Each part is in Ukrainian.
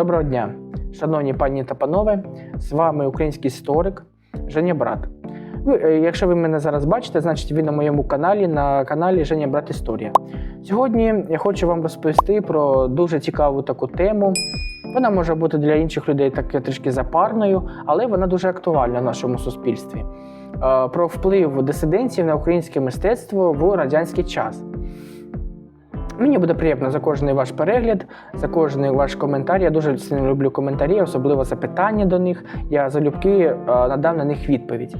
Доброго дня, шановні пані та панове. З вами український історик Женя Брат. Е, якщо ви мене зараз бачите, значить ви на моєму каналі, на каналі Женя Брат Історія. Сьогодні я хочу вам розповісти про дуже цікаву таку тему. Вона може бути для інших людей так трішки запарною, але вона дуже актуальна в нашому суспільстві. Е, Про вплив дисидентів на українське мистецтво в радянський час. Мені буде приємно за кожний ваш перегляд, за кожний ваш коментар. Я дуже сильно люблю коментарі, особливо запитання до них. Я залюбки е, надам на них відповідь.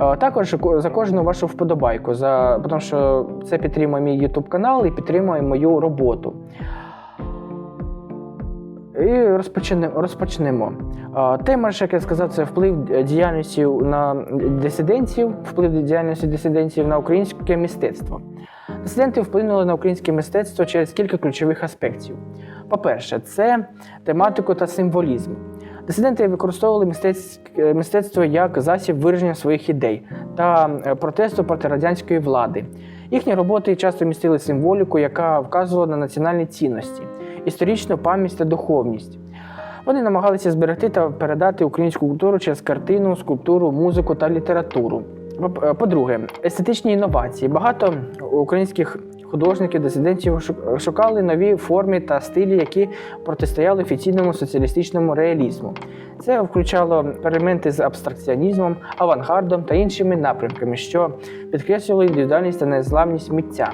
Е, Також за кожну вашу вподобайку, за, тому що це підтримує мій YouTube канал і підтримує мою роботу. І розпочнемо. розпочнемо. Тема як я сказав, це вплив діяльності на дисидентів, вплив діяльності дисидентів на українське мистецтво. Дисиденти вплинули на українське мистецтво через кілька ключових аспектів. По-перше, це тематику та символізм. Дисиденти використовували мистецтво як засіб вираження своїх ідей та е, протесту проти радянської влади. Їхні роботи часто містили символіку, яка вказувала на національні цінності, історичну пам'ять та духовність. Вони намагалися зберегти та передати українську культуру через картину, скульптуру, музику та літературу. Е, По-друге, естетичні інновації. Багато українських художників, дисидентів шукали нові форми та стилі, які протистояли офіційному соціалістичному реалізму. Це включало експерименти з абстракціонізмом, авангардом та іншими напрямками, що підкреслювали індивідуальність та незламність митця.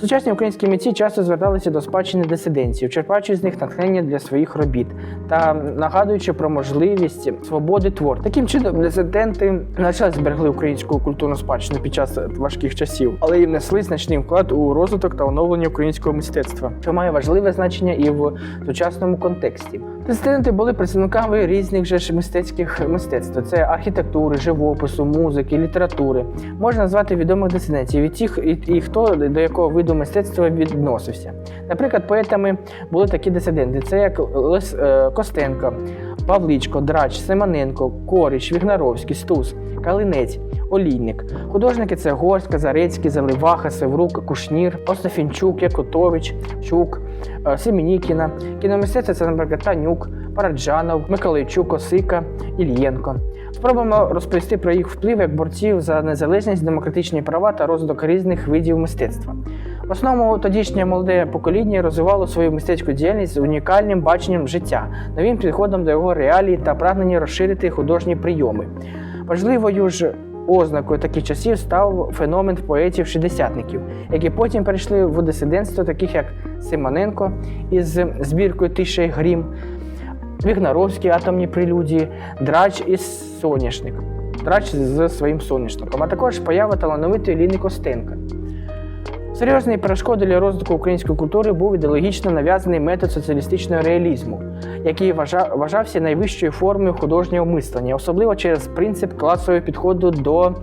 Сучасні українські митці часто зверталися до спадщини дисидентів, черпаючи з них натхнення для своїх робіт та нагадуючи про можливість свободи твор. Таким чином, дисиденти на час зберегли українську культурну спадщину під час важких часів, але й внесли значний вклад у розвиток та оновлення українського мистецтва, що має важливе значення і в сучасному контексті. Дисиденти були представниками різних же ж мистецьких мистецтв: це архітектури, живопису, музики, літератури. Можна назвати відомих дисидентів і тих, і, і хто до якого виду мистецтва відносився. Наприклад, поетами були такі дисиденти: це як Лес, е, Костенко, Павличко, Драч, Семененко, Коріч, Вігнаровський, Стус, Калинець, Олійник. Художники це Горська, Зарецький, Заливаха, Севрук, Кушнір, Остафінчук, Якотович, Чук, е, Семенікіна. Кіномистецтво це, наприклад, Танюк, Параджанов, Миколайчук, Осика, Ільєнко. Спробуємо розповісти про їх вплив як борців за незалежність, демократичні права та розвиток різних видів мистецтва. В основному тодішнє молоде покоління розвивало свою мистецьку діяльність з унікальним баченням життя, новим підходом до його реалій та прагнення розширити художні прийоми. Важливою ж ознакою таких часів став феномен поетів-шістдесятників, які потім перейшли в дисидентство, таких як Симоненко із збіркою Тиша і Грім, Вігнаровський атомні прелюдії, Драч і Соняшник. Драч з своїм соняшником, а також поява талановитої Ліни Костенка. Серйозною перешкодою для розвитку української культури був ідеологічно нав'язаний метод соціалістичного реалізму, який вважався найвищою формою художнього мислення, особливо через принцип класового підходу до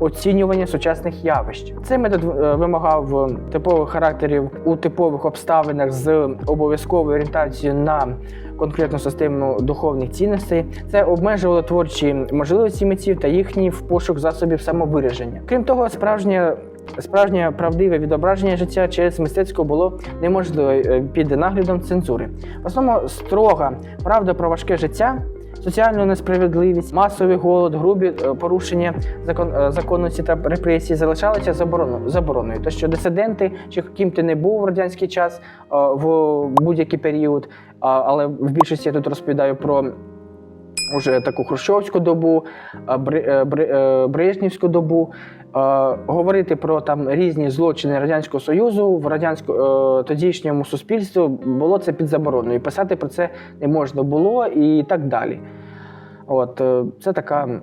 оцінювання сучасних явищ. Цей метод е, вимагав е, типових характерів у типових обставинах з обов'язковою орієнтацією на конкретну систему духовних цінностей. Це обмежувало творчі можливості митців та їхній в пошук засобів самовираження. Крім того, справжнє Справжнє правдиве відображення життя через мистецтво було неможливо е, під наглядом цензури. В основному строга правда про важке життя, соціальну несправедливість, масовий голод, грубі е, порушення закон, е, законності та репресії залишалися забороною. То що дисиденти, чи ким ти не був в радянський час е, в будь-який період, але в більшості я тут розповідаю про уже таку хрущовську добу, Брежнівську добу. Говорити про там різні злочини Радянського Союзу в радянсько е, тодішньому суспільстві було це під забороною. Писати про це не можна було і так далі. От е, це така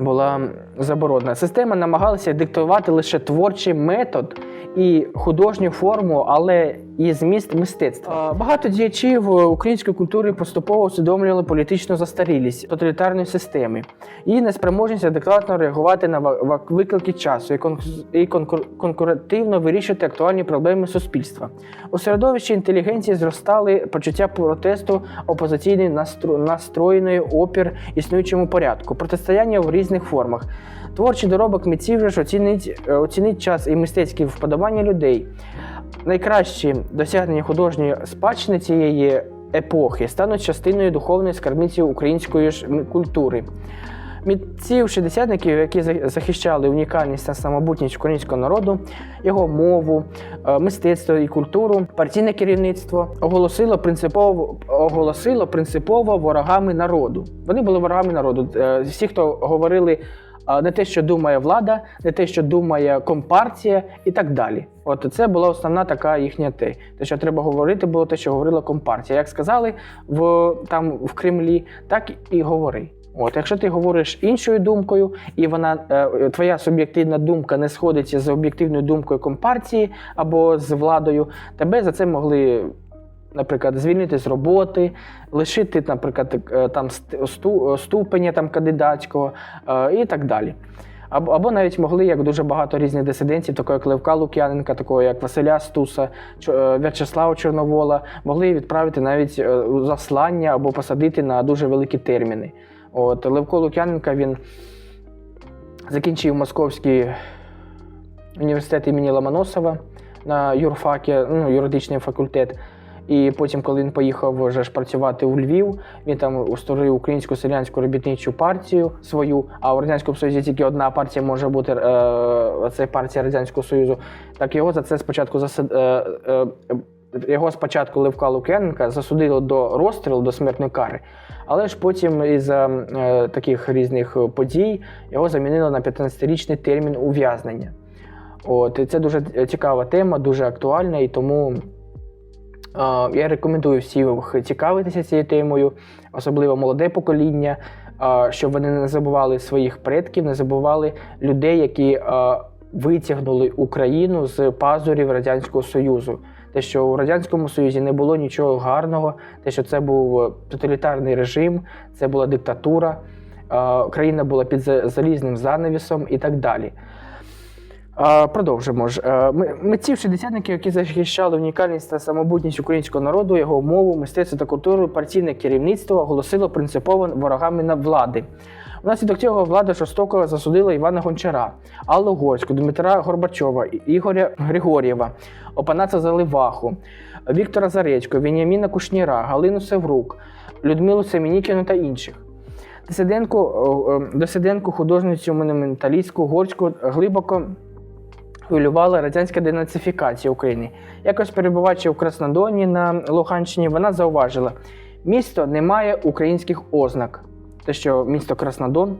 була заборонена. Система намагалася диктувати лише творчий метод і художню форму, але і зміст мистецтва. Е, Багато діячів української культури поступово усвідомлювали політичну застарілість тоталітарної системи, її неспроможність адекватно реагувати на виклики часу і, кон- і конкурентивно вирішувати актуальні проблеми суспільства. У середовищі інтелігенції зростали почуття протесту, опозиційний настру- настроєної опір існуючому порядку, протистояння в різних формах. Творчий доробок митців же ж оцінить, е, оцінить час і мистецькі вподобання людей. найкращі досягнення художньої спадщини цієї епохи стануть частиною духовної скарбниці української ж культури. Митців шістдесятників, які захищали унікальність та самобутність українського народу, його мову, е, мистецтво і культуру, партійне керівництво оголосило принципово, оголосило принципово ворогами народу. Вони були ворогами народу. Е, Всі, хто говорили не те, що думає влада, не те, що думає компартія, і так далі. От це була основна така їхня те. Те, що треба говорити, було те, що говорила компартія. Як сказали в там в Кремлі, так і говори. От, якщо ти говориш іншою думкою, і вона е, твоя суб'єктивна думка не сходиться з об'єктивною думкою компартії або з владою, тебе за це могли. Наприклад, звільнити з роботи, лишити, наприклад, е, там ступеня там кандидатського е, і так далі. Або, навіть могли, як дуже багато різних дисидентів, такого як Левка Лук'яненка, такого як Василя Стуса, е, В'ячеслава Чорновола, могли відправити навіть е, заслання або посадити на дуже великі терміни. От Левко Лук'яненка він закінчив Московський університет імені Ломоносова на юрфакі, ну, юридичний факультет. І потім, коли він поїхав вже ж працювати у Львів, він там створив українську селянську робітничу партію свою. А в радянському союзі тільки одна партія може бути е, це партія радянського союзу. Так його за це спочатку засад, е, е, його спочатку Левка Лук'яненка засудили до розстрілу до смертної кари. Але ж потім із е, таких різних подій його замінили на 15-річний термін ув'язнення. От, це дуже цікава тема, дуже актуальна, і тому я рекомендую всім цікавитися цією темою, особливо молоде покоління, щоб вони не забували своїх предків, не забували людей, які витягнули Україну з пазурів Радянського Союзу. Те, що у Радянському Союзі не було нічого гарного, те, що це був е, тоталітарний режим, це була диктатура, країна була під залізним занавісом і так далі. Продовжимо ж. Е, ми- Митців шістдесятників, які захищали унікальність та самобутність українського народу, його мову, мистецтво та культуру, партійне керівництво оголосило принципово ворогами на влади. Внаслідок цього влада жорстоко засудила Івана Гончара, Аллу Горську, Дмитра Горбачова, Ігоря Григорєва, Опанаса Заливаху, Віктора Зарецького, Веніаміна Кушніра, Галину Севрук, Людмилу Семенікіну та інших. Дисидентку, дисидентку художницю монументалістку Горську глибоко хвилювала радянська денацифікація України. Якось перебуваючи в Краснодоні на Луганщині, вона зауважила: місто не має українських ознак. Те, що місто Краснодон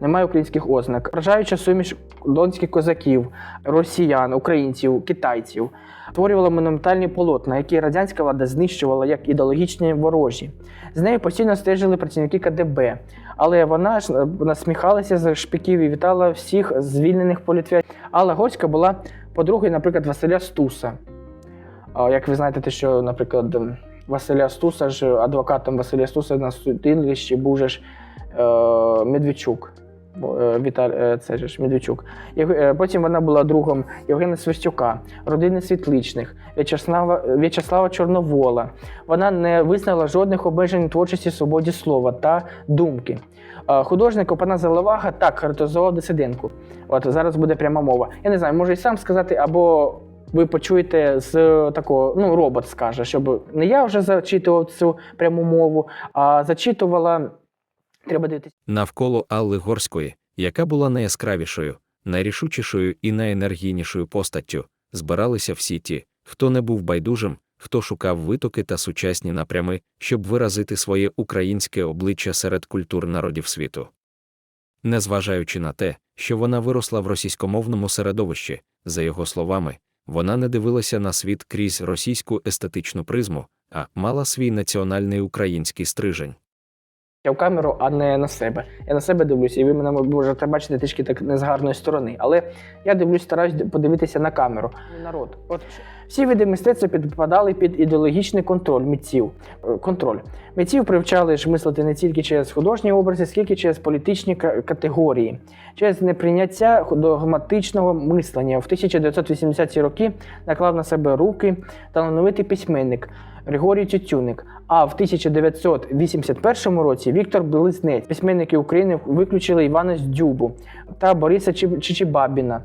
немає українських ознак. Вражаюча суміш донських козаків, росіян, українців, китайців, створювала монументальні полотна, які радянська влада знищувала як ідеологічні ворожі. З нею постійно стежили працівники КДБ, але вона ж е, насміхалася з шпиків і вітала всіх звільнених політв'язнів. Алла Горська була подругою, наприклад, Василя Стуса. Як ви знаєте, те, що, наприклад, Василя Стуса ж адвокатом Василя Стуса на судилищі був же ж е, Медведчук. Е, Віталь, е, це ж Медведчук. Е, Потім вона була другом Євгена Свистюка, родини Світличних, В'ячеслава, В'ячеслава Чорновола. Вона не визнала жодних обмежень творчості свободі слова та думки. Художник Опана Заливага так характеризував дисидентку. От зараз буде пряма мова. Я не знаю, можу і сам сказати, або ви почуєте з такого, ну, робот скаже, щоб не я вже зачитував цю пряму мову, а зачитувала. Треба дивитися. навколо Алли Горської, яка була найяскравішою, найрішучішою і найенергійнішою постаттю, збиралися всі ті, хто не був байдужим, хто шукав витоки та сучасні напрями, щоб виразити своє українське обличчя серед культур народів світу. Незважаючи на те, що вона виросла в російськомовному середовищі, за його словами, вона не дивилася на світ крізь російську естетичну призму, а мала свій національний український стрижень. Я в камеру, а не на себе. Я на себе дивлюся, і ви мене можете бачити трішки так не з гарної сторони. Але я дивлюсь, стараюсь подивитися на камеру. Народ, от всі види мистецтва підпадали під ідеологічний контроль митців. Е, Контроль митців привчали ж мислити не тільки через художні образи, скільки через політичні категорії, через неприйняття догматичного мислення. В 1980-ті роки наклав на себе руки талановитий письменник Григорій Тютюник. А в 1981 році Віктор Близнець, письменники України, виключили Івана Здюбу та Бориса Чи- Чичибабіна.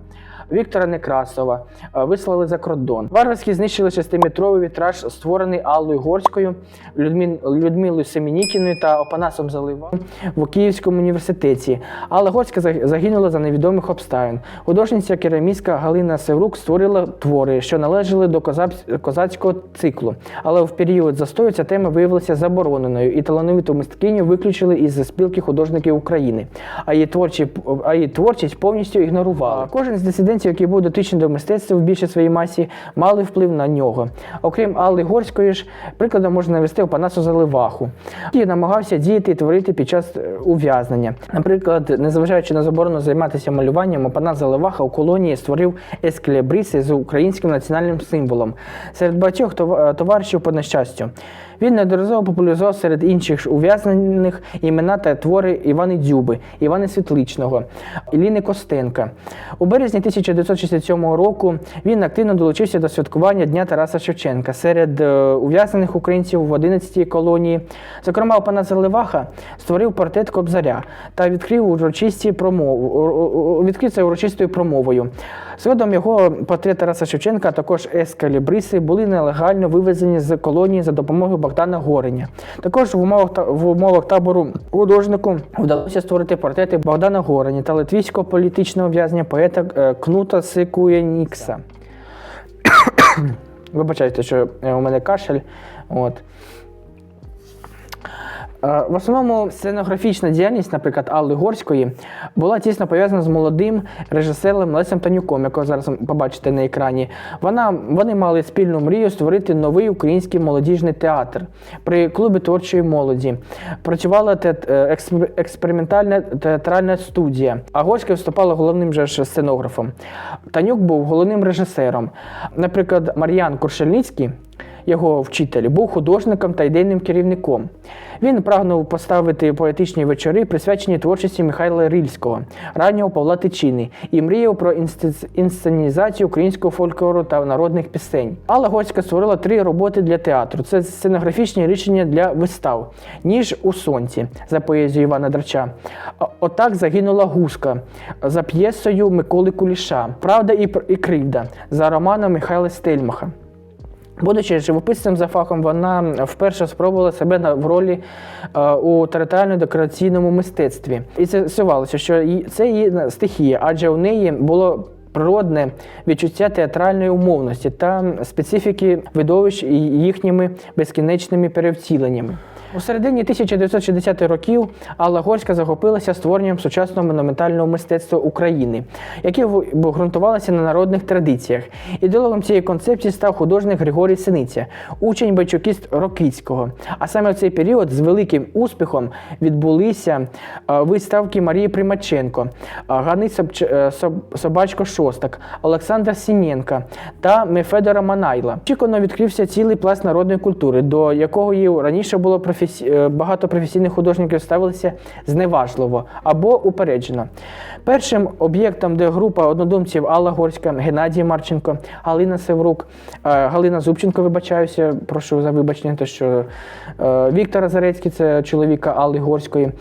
Віктора Некрасова е, вислали за кордон. Варварські знищили шестиметровий вітраж, створений Аллою Горською, Людмі... Людмилою Семенікіною та Опанасом Заливом в Київському університеті. Алла Горська загинула за невідомих обставин. Художниця керамістка Галина Севрук створила твори, що належали до козацького циклу. Але в період застою ця тема виявилася забороненою, і талановиту мисткиню виключили із спілки художників України. А її, творчі, а творчість повністю ігнорували. Кожен з дисидентів, який був дотичний до мистецтва в більшій своїй масі, мали вплив на нього. Окрім Алли Горської ж, прикладом можна навести Опанасу Заливаху, який намагався діяти і творити під час е, ув'язнення. Наприклад, незважаючи на заборону займатися малюванням, Опанас Заливаха у колонії створив ескелебриси з українським національним символом серед багатьох е, товаришів по нещастю. Він неодноразово популяризував серед інших ув'язнених імена та твори Івани Дзюби, Івана Світличного, Іліни Костенка. У березні 1967 року він активно долучився до святкування Дня Тараса Шевченка серед е, ув'язнених українців в 11-й колонії. Зокрема, пана Заливаха створив портрет Кобзаря та відкрив урочисті промову, відкрив це урочистою промовою. Згодом його портрет Тараса Шевченка, а також ескалібриси були нелегально вивезені з колонії за допомогою Богдана Гореня. Також в умовах, в умовах табору художнику вдалося створити портрети Богдана Гореня та литвійського політичного в'язня поета е, Кнута Сикуєнікса. Вибачайте, що у мене кашель. От. Е, В основному сценографічна діяльність, наприклад, Алли Горської, була тісно пов'язана з молодим режисером Лесем Танюком, якого зараз побачите на екрані. Вона, вони мали спільну мрію створити новий український молодіжний театр при клубі творчої молоді. Працювала те- е, експер- експериментальна театральна студія, а Горська виступала головним же сценографом. Танюк був головним режисером. Наприклад, Мар'ян Куршельницький його вчитель, був художником та ідейним керівником. Він прагнув поставити поетичні вечори, присвячені творчості Михайла Рильського, раннього Павла Тичини, і мріяв про інсце- інсценізацію українського фольклору та народних пісень. Алла Горська створила три роботи для театру. Це сценографічні рішення для вистав, ніж у сонці за поезією Івана Драча. Отак загинула гуска за п'єсою Миколи Куліша. Правда і, і кривда за романом Михайла Стельмаха. Будучи живописцем за фахом, вона вперше спробувала себе на- в ролі е, у територіально-декораційному мистецтві. І це з'ясувалося, що це її стихія, адже у неї було природне відчуття театральної умовності та специфіки видовищ і їхніми безкінечними перевтіленнями. У середині 1960-х років Алла Горська захопилася створенням сучасного монументального мистецтва України, яке ґрунтувалося на народних традиціях. Ідеологом цієї концепції став художник Григорій Синиця, учень Байчукіст Рокицького. А саме в цей період з великим успіхом відбулися е, виставки Марії Примаченко, е, Гани е, Соб- Собачко Шостак, Олександра Сінєнка та Мефедора Манайла. Очікувано відкрився цілий пласт народної культури, до якого її раніше було професі... е, багато професійних художників ставилися зневажливо або упереджено. Першим об'єктом, де група однодумців Алла Горська, Геннадій Марченко, Галина Севрук, е, Галина Зубченко, вибачаюся, прошу за вибачення, те, що е, Віктор Зарецький, це чоловіка Алли Горської,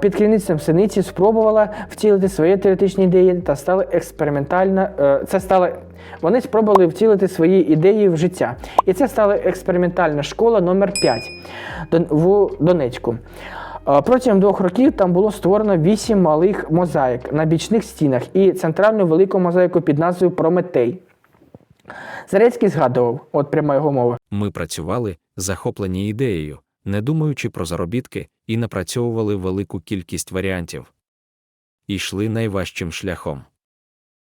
під керівництвом синиці спробувала втілити свої теоретичні ідеї та стала експериментальна. Це стала вони спробували втілити свої ідеї в життя. І це стала експериментальна школа номер 5 в Донецьку. Протягом двох років там було створено вісім малих мозаїк на бічних стінах і центральну велику мозаїку під назвою Прометей. Зарецький згадував, от пряма його мова. Ми працювали, захоплені ідеєю, не думаючи про заробітки, і напрацьовували велику кількість варіантів. І йшли найважчим шляхом.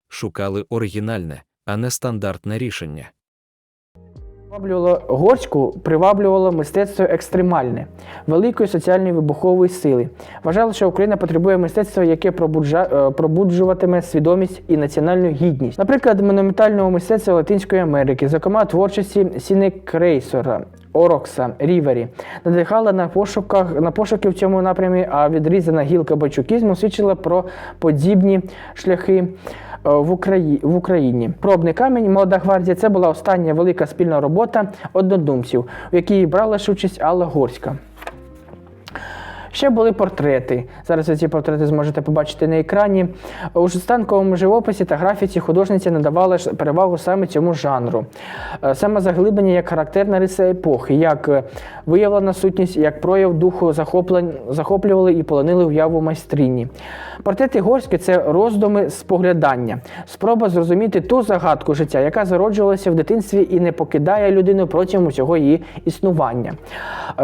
Шукали оригінальне, а не стандартне рішення. Приваблювало горську, приваблювало мистецтво екстремальне, великої соціальної вибухової сили. Вважали, що Україна потребує мистецтва, яке пробуджа, е, пробуджуватиме свідомість і національну гідність. Наприклад, монументального мистецтва Латинської Америки, зокрема творчості Сіне Крейсора. Орокса, Рівері надихала на пошуках на пошуки в цьому напрямі, а відрізана гілка бачукізму свідчила про подібні шляхи в Україні, в Україні. Пробний камінь Молода гвардія це була остання велика спільна робота однодумців, у якій брала участь Алла Горська. Ще були портрети. Зараз ви ці портрети зможете побачити на екрані. У станковому живописі та графіці художниці надавали перевагу саме цьому жанру. Е, Саме заглиблення як характерна риса епохи, як е, виявлена сутність, як прояв духу захоплювали і полонили уяву майстрині. Портрети Горські це роздуми споглядання, спроба зрозуміти ту загадку життя, яка зароджувалася в дитинстві і не покидає людину протягом усього її існування.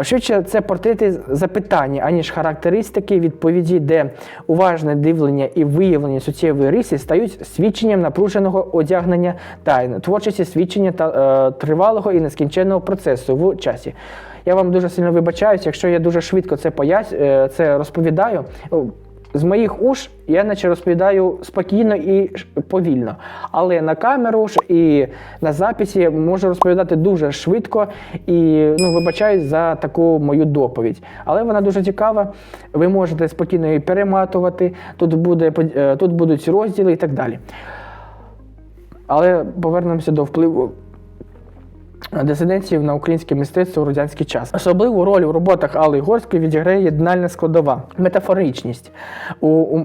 Швидше це портрети запитання, аніж характеристики відповіді, де уважне дивлення і виявлення суттєвої риси стають свідченням напруженого одягнення тайни, творчості свідчення та е, тривалого і нескінченного процесу в часі. Я вам дуже сильно вибачаюсь, якщо я дуже швидко це пояс... е, це розповідаю. З моїх уш я наче розповідаю спокійно і повільно. Але на камеру ж і на записі можу розповідати дуже швидко і ну, вибачаюсь за таку мою доповідь. Але вона дуже цікава. Ви можете спокійно її перематувати. Тут, буде, е, тут будуть розділи і так далі. Але повернемося до впливу дисидентів на українське мистецтво у радянський час. Особливу роль у роботах Алли Горської відіграє єднальна складова, метафоричність,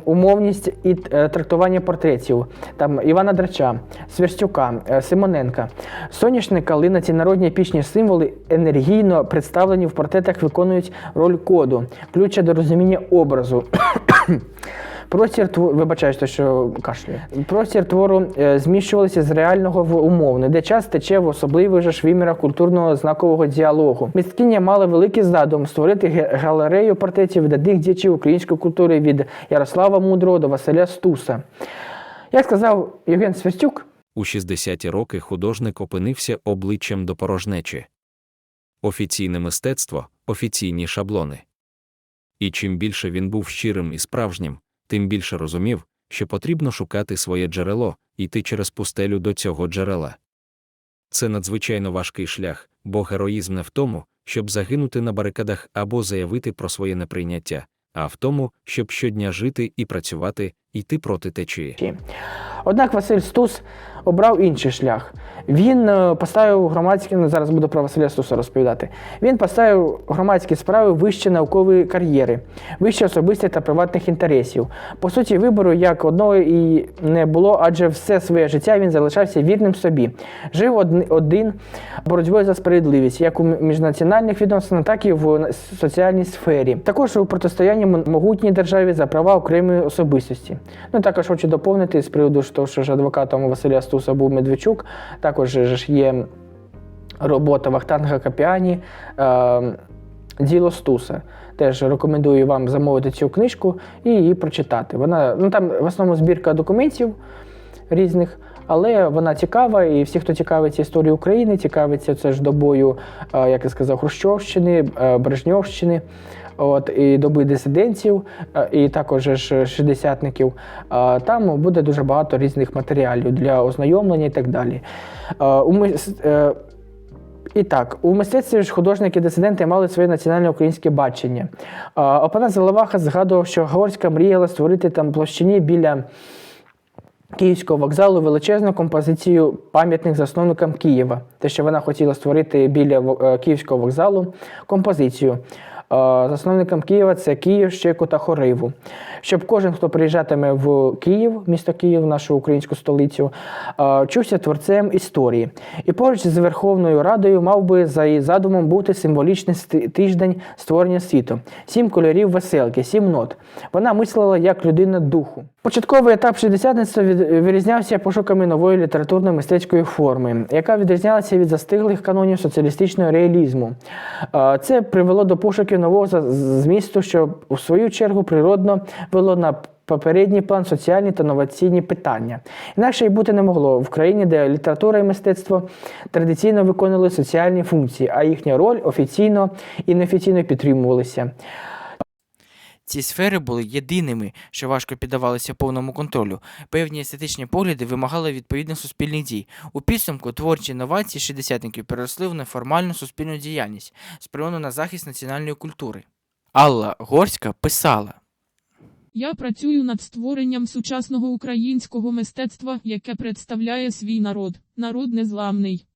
умовність і е, трактування портретів там Івана Драча, Сверстюка, е, Симоненка. Соняшник, калина, ці народні епічні символи енергійно представлені в портретах, виконують роль коду, ключа до розуміння образу. Простір твору, вибачаюсь, що кашлюю. Простір твору зміщувалися з реального в умовне, де час тече в особливих же ж культурного знакового діалогу. Місткиня мала великий задум створити галерею портретів видатних діячів української культури від Ярослава Мудрого до Василя Стуса. Як сказав Євген Сверстюк, У 60-ті роки художник опинився обличчям до порожнечі. Офіційне мистецтво офіційні шаблони. І чим більше він був щирим і справжнім, тим більше розумів, що потрібно шукати своє джерело, йти через пустелю до цього джерела. Це надзвичайно важкий шлях, бо героїзм не в тому, щоб загинути на барикадах або заявити про своє неприйняття, а в тому, щоб щодня жити і працювати, йти проти течії. Однак Василь Стус обрав інший шлях. Він е, поставив громадські, ну, зараз буду про Василя Стуса розповідати. Він поставив громадські справи вище наукової кар'єри, вище особистих та приватних інтересів. По суті, вибору як одного і не було, адже все своє життя він залишався вірним собі. Жив один боротьбою за справедливість, як у міжнаціональних відносинах, так і в соціальній сфері. Також у протистоянні могутній державі за права окремої особистості. Ну також хочу доповнити з приводу того, що ж адвокатом Василя Стуса був Медведчук. Також ж є робота Вахтанга Капіані. Е, Діло Стуса. Теж рекомендую вам замовити цю книжку і її прочитати. Вона ну там в основному збірка документів різних, але вона цікава, і всі, хто цікавиться історією України, цікавиться це ж добою, е, як я сказав, Хрущовщини, е, Брежньовщини. От, і доби дисидентів, е, і також ж шістдесятників. Е, Там буде дуже багато різних матеріалів для ознайомлення і так далі. Е, і так, у мистецтві ж художники-дисиденти мали своє національне українське бачення. А, Опанас Залаваха згадував, що Горська мріяла створити там площині біля Київського вокзалу величезну композицію пам'ятних засновникам Києва. Те, що вона хотіла створити біля Київського вокзалу композицію. Е, Засновникам Києва це Київ, Щеку та Хориву. Щоб кожен, хто приїжджатиме в Київ, місто Київ, нашу українську столицю, е, чувся творцем історії. І поруч з Верховною Радою мав би за її задумом бути символічний тиждень створення світу, сім кольорів веселки, сім нот. Вона мислила як людина духу. Початковий етап шістдесятництва вирізнявся пошуками нової літературно-мистецької форми, яка відрізнялася від застиглих канонів соціалістичного реалізму. Е, Це привело до пошуків нового змісту, що у свою чергу природно вело на попередній план соціальні та новаційні питання. Інакше й бути не могло в країні, де література і мистецтво традиційно виконували соціальні функції, а їхня роль офіційно і неофіційно підтримувалися. Ці сфери були єдиними, що важко піддавалися повному контролю. Певні естетичні погляди вимагали відповідних суспільних дій. У підсумку творчі інновації шістдесятників переросли в неформальну суспільну діяльність, спрямовану на захист національної культури. Алла Горська писала. Я працюю над створенням сучасного українського мистецтва, яке представляє свій народ. Народ незламний.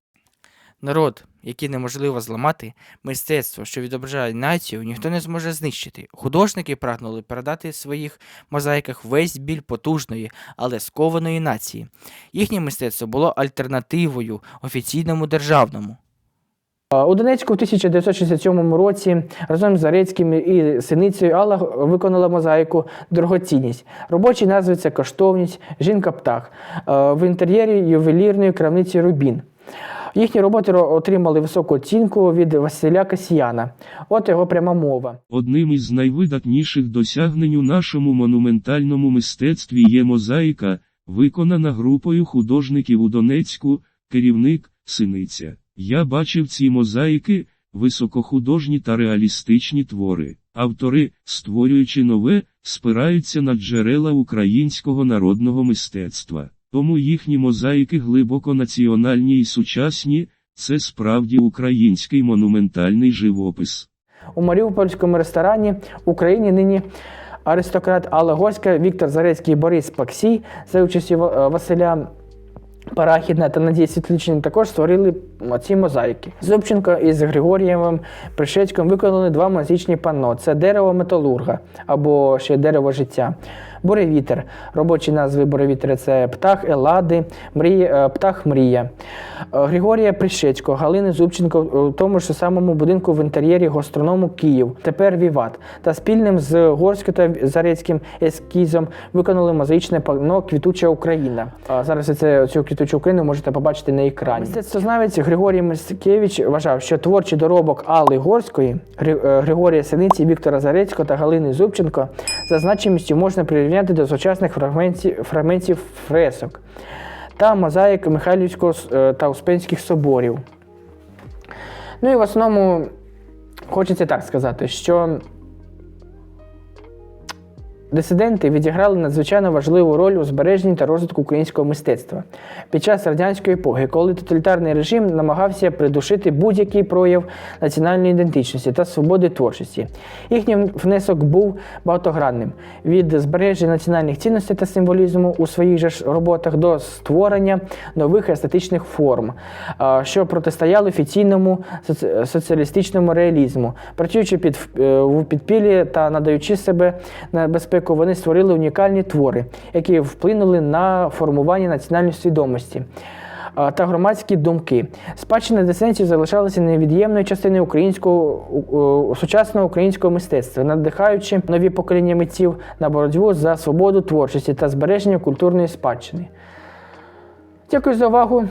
Народ які неможливо зламати, мистецтво, що відображає націю, ніхто не зможе знищити. Художники прагнули передати в своїх мозаїках весь біль потужної, але скованої нації. Їхнє мистецтво було альтернативою офіційному державному. У Донецьку в 1967 році разом з Зарецьким і Синицею Алла виконала мозаїку Дорогоцінність. Робочі назви це коштовність, жінка-птах е, в інтер'єрі ювелірної крамниці Рубін. Їхні роботи отримали високу оцінку від Василя Касіяна. От його пряма мова. Одним із найвидатніших досягнень у нашому монументальному мистецтві є мозаїка, виконана групою художників у Донецьку, керівник Синиця. Я бачив ці мозаїки, високохудожні та реалістичні твори. Автори, створюючи нове, спираються на джерела українського народного мистецтва. Тому їхні мозаїки глибоко національні і сучасні, це справді український монументальний живопис. У Маріупольському ресторані Україні нині аристократ Алла Горська, Віктор Зарецький Борис Паксій за участю Василя Парахідна та Надії Світличні також створили ці мозаїки. Зубченко із Григорієвим Пришецьким виконали два музичні панно: це дерево металурга або ще дерево життя. Буревітер. Робочі назви буревітера це птах Елади, мрія, е, птах Мрія. Е, Григорія Пришецького, Галини Зубченко у тому ж самому будинку в інтер'єрі гастроному Київ, тепер Віват. Та спільним з Горським та Зарецьким ескізом виконали мозаїчне панно Квітуча Україна. Зараз це цю квітучу Україну можете побачити на екрані. Мистецтвознавець Григорій Мискевич вважав, що творчий доробок Алли Горської, е, Григорія Синиці, Віктора Зарецького та Галини Зубченко за значимістю можна прирівняти до сучасних фрагментів, фрагментів фресок та мозаїк Михайлівського е, та Успенських соборів. Ну і в основному хочеться так сказати, що дисиденти відіграли надзвичайно важливу роль у збереженні та розвитку українського мистецтва під час радянської епохи, коли тоталітарний режим намагався придушити будь-який прояв національної ідентичності та свободи творчості. Їхній внесок був багатогранним від збереження національних цінностей та символізму у своїх же роботах до створення нових естетичних форм, що протистояли офіційному соці- соціалістичному реалізму. Працюючи під е, в підпіллі та надаючи себе на безпеку, вони створили унікальні твори, які вплинули на формування національної свідомості. Та громадські думки. Спадщина дисидентів залишалася невід'ємною частиною українського сучасного українського мистецтва, надихаючи нові покоління митців на боротьбу за свободу творчості та збереження культурної спадщини. Дякую за увагу.